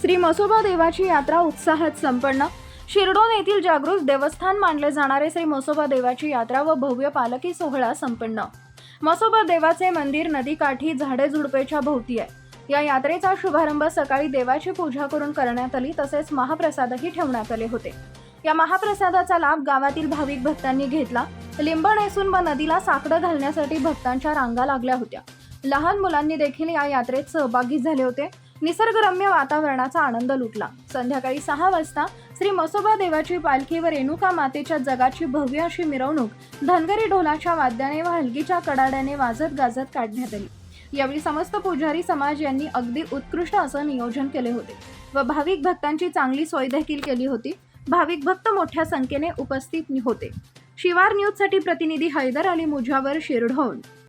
श्री मसोबा देवाची यात्रा उत्साहात संपन्न. शिरडोन येथील जागृत देवस्थान मानले जाणारे श्री मसोबा देवाची यात्रा व भव्य पालखी सोहळा संपन्न. मसोबा देवाचे मंदिर नदीकाठी झाडे झुडपेच्या भोवती आहे. या यात्रेचा शुभारंभ सकाळी देवाची पूजा करून करण्यात आली तसेच महाप्रसादही ठेवण्यात आले होते. या महाप्रसादाचा लाभ गावातील भाविक भक्तांनी घेतला. लिंब नेसून व नदीला साकडं घालण्यासाठी भक्तांच्या रांगा लागल्या होत्या. लहान मुलांनी देखील या यात्रेत सहभागी झाले होते. निसर्गरम्य वातावरणाचा आनंद लुटला. संध्याकाळी सहा वाजता श्री मसोबा देवाची पालखी व रेणुका मातेच्या जगाची भव्य अशी मिरवणूक धनगरी ढोलाच्या वाद्याने व हलगीच्या कडाड्याने वाजत गाजत काढण्यात आली. यावेळी समस्त पुजारी समाज यांनी अगदी उत्कृष्ट असं नियोजन केले होते व भाविक भक्तांची चांगली सोय देखील केली होती. भाविक भक्त मोठ्या संख्येने उपस्थित होते. शिवार न्यूजसाठी प्रतिनिधी हैदर अली मुजावर शिरढोण